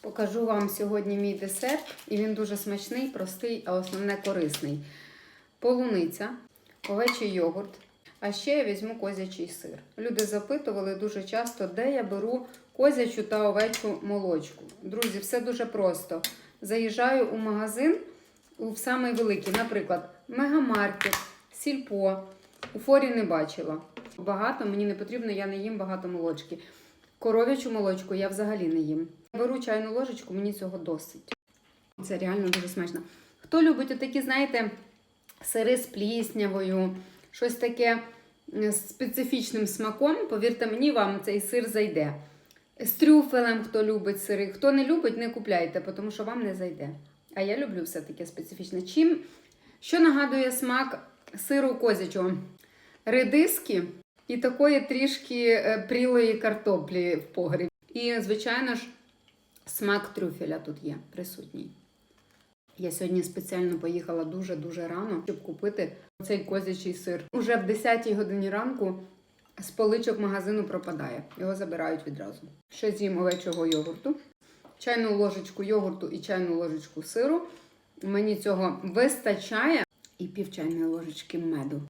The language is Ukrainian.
Покажу вам сьогодні мій десерт, і він дуже смачний, простий, а основне корисний. Полуниця, овечий йогурт. А ще я візьму козячий сир. Люди запитували дуже часто, де я беру козячу та овечу молочку. Друзі, все дуже просто. Заїжджаю у магазин у самий великий, наприклад, мегамаркет, сільпо. У форі не бачила. Багато мені не потрібно, я не їм багато молочки. Коров'ячу молочку я взагалі не їм. Я Беру чайну ложечку, мені цього досить. Це реально дуже смачно. Хто любить отакі, знаєте, сири з пліснявою, щось таке з специфічним смаком, повірте мені, вам цей сир зайде. З трюфелем, хто любить сири, хто не любить, не купляйте, тому що вам не зайде. А я люблю все таке специфічне. Чим, що нагадує смак сиру козячого? Редиски і такої трішки е, прілої картоплі в погрібі. І, звичайно ж, смак трюфеля тут є присутній. Я сьогодні спеціально поїхала дуже-дуже рано, щоб купити цей козячий сир. Уже в 10-й годині ранку з поличок магазину пропадає. Його забирають відразу. Ще з'їм овечого йогурту, чайну ложечку йогурту і чайну ложечку сиру. Мені цього вистачає і пів чайної ложечки меду.